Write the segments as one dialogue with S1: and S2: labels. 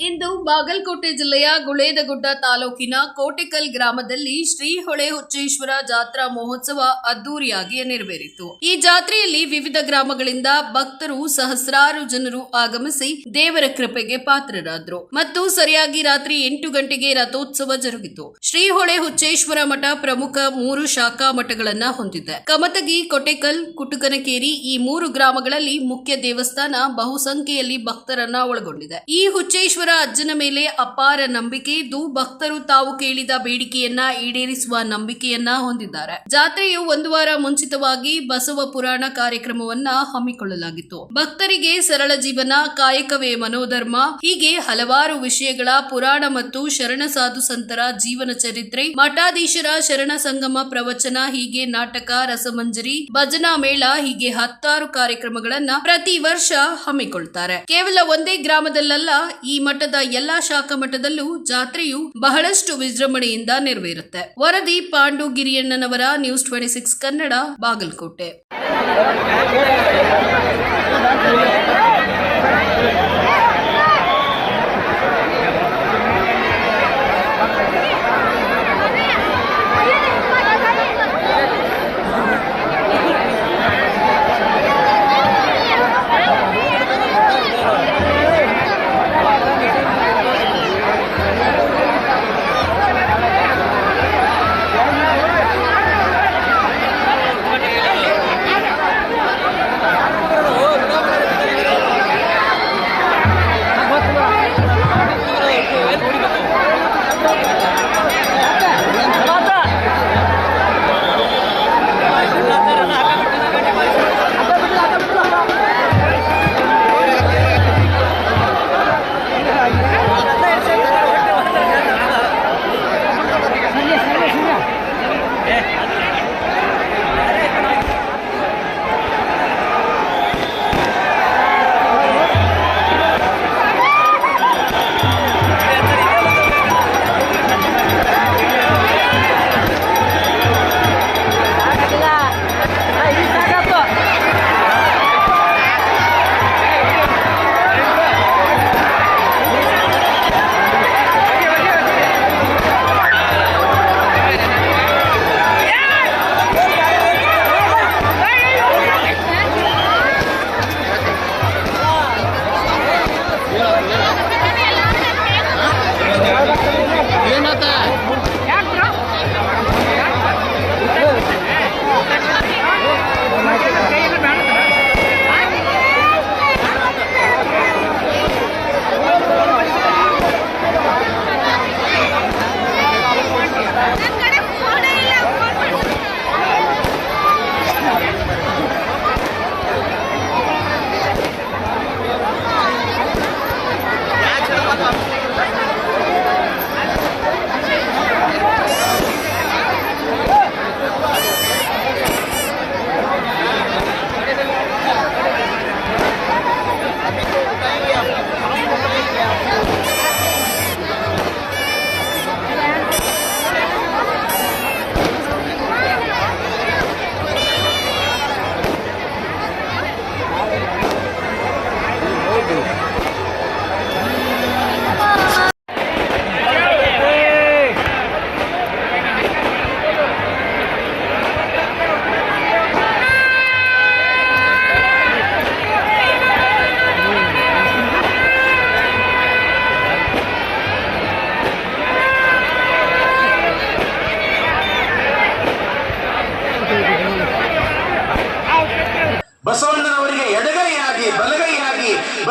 S1: ಇಂದು ಬಾಗಲಕೋಟೆ ಜಿಲ್ಲೆಯ ಗುಳೇದಗುಡ್ಡ ತಾಲೂಕಿನ ಕೋಟೆಕಲ್ ಗ್ರಾಮದಲ್ಲಿ ಶ್ರೀ ಹೊಳೆ ಹುಚ್ಚೇಶ್ವರ ಜಾತ್ರಾ ಮಹೋತ್ಸವ ಅದ್ದೂರಿಯಾಗಿ ನೆರವೇರಿತು. ಈ ಜಾತ್ರೆಯಲ್ಲಿ ವಿವಿಧ ಗ್ರಾಮಗಳಿಂದ ಭಕ್ತರು, ಸಹಸ್ರಾರು ಜನರು ಆಗಮಿಸಿ ದೇವರ ಕೃಪೆಗೆ ಪಾತ್ರರಾದರು. ಮತ್ತು ಸರಿಯಾಗಿ ರಾತ್ರಿ ಎಂಟು ಗಂಟೆಗೆ ರಥೋತ್ಸವ ಜರುಗಿತು. ಶ್ರೀ ಹೊಳೆ ಹುಚ್ಚೇಶ್ವರ ಮಠ ಪ್ರಮುಖ ಮೂರು ಶಾಖಾ ಮಠಗಳನ್ನ ಹೊಂದಿದೆ. ಕಮತಗಿ, ಕೊಟೆಕಲ್, ಕುಟುಕನಕೇರಿ ಈ ಮೂರು ಗ್ರಾಮಗಳಲ್ಲಿ ಮುಖ್ಯ ದೇವಸ್ಥಾನ ಬಹುಸಂಖ್ಯೆಯಲ್ಲಿ ಭಕ್ತರನ್ನ ಒಳಗೊಂಡಿದೆ. ಈ ಹುಚ್ಚೇಶ್ವರ ಅಜ್ಜನ ಮೇಲೆ ಅಪಾರ ನಂಬಿಕೆ ಇದ್ದು ಭಕ್ತರು ತಾವು ಕೇಳಿದ ಬೇಡಿಕೆಯನ್ನ ಈಡೇರಿಸುವ ನಂಬಿಕೆಯನ್ನ ಹೊಂದಿದ್ದಾರೆ. ಜಾತ್ರೆಯು ಒಂದು ವಾರ ಮುಂಚಿತವಾಗಿ ಬಸವ ಪುರಾಣ ಕಾರ್ಯಕ್ರಮವನ್ನ ಹಮ್ಮಿಕೊಳ್ಳಲಾಗಿತ್ತು. ಭಕ್ತರಿಗೆ ಸರಳ ಜೀವನ, ಕಾಯಕವೇ ಮನೋಧರ್ಮ, ಹೀಗೆ ಹಲವಾರು ವಿಷಯಗಳ ಪುರಾಣ ಮತ್ತು ಶರಣ ಸಾಧು ಸಂತರ ಜೀವನ ಚರಿತ್ರೆ, ಮಠಾಧೀಶರ ಶರಣ ಸಂಗಮ ಪ್ರವಚನ, ಹೀಗೆ ನಾಟಕ, ರಸಮಂಜರಿ, ಭಜನಾ ಮೇಳ, ಹೀಗೆ ಹತ್ತಾರು ಕಾರ್ಯಕ್ರಮಗಳನ್ನ ಪ್ರತಿ ವರ್ಷ ಹಮ್ಮಿಕೊಳ್ತಾರೆ. ಕೇವಲ ಒಂದೇ ಗ್ರಾಮದಲ್ಲ ಈ ಮಠದ ಎಲ್ಲಾ ಶಾಖಾ ಮಠದಲ್ಲೂ ಜಾತ್ರೆಯು ಬಹಳಷ್ಟು ವಿಜೃಂಭಣೆಯಿಂದ ನೆರವೇರುತ್ತೆ. ವರದಿ Pandu ಗಿರಿಯಣ್ಣನವರ News twenty six Kannada Bagalkot.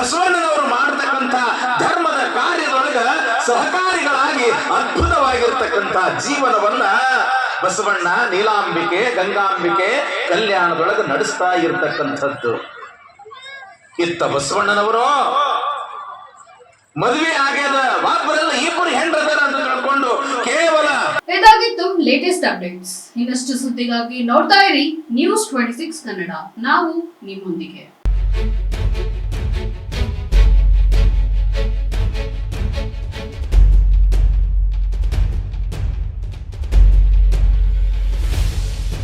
S2: ಬಸವಣ್ಣನವರು ಮಾಡತಕ್ಕಂತ ಧರ್ಮದ ಕಾರ್ಯದೊಳಗ ಸಹಕಾರಿಗಳಾಗಿ ಅದ್ಭುತವಾಗಿರ್ತಕ್ಕಂತ ಜೀವನವನ್ನ ಬಸವಣ್ಣ ನೀಲಾಂಬಿಕೆ, ಗಂಗಾಂಬಿಕೆ ಕಲ್ಯಾಣದೊಳಗೆ ನಡೆಸ್ತಾ ಇರ್ತಕ್ಕಂಥದ್ದು. ಇತ್ತ ಬಸವಣ್ಣನವರು ಮದುವೆ ಆಗ್ಯದ ಒಬ್ಬರಲ್ಲ ಇಬ್ಬರು ಹೆಂಡ್ರದಾರ ಅಂತ ತಿಳ್ಕೊಂಡು ಕೇವಲ
S1: ಇದಾಗಿತ್ತು ಲೇಟೆಸ್ಟ್ ಅಪ್ಡೇಟ್ಸ್ ಇನ್ನಷ್ಟು ಸುದ್ದಿಗಾಗಿ ನೋಡ್ತಾ ಇರಿ ನ್ಯೂಸ್ ಟ್ವೆಂಟಿ ಸಿಕ್ಸ್ ಕನ್ನಡ. ನಾವು ನಿಮ್ಮೊಂದಿಗೆ.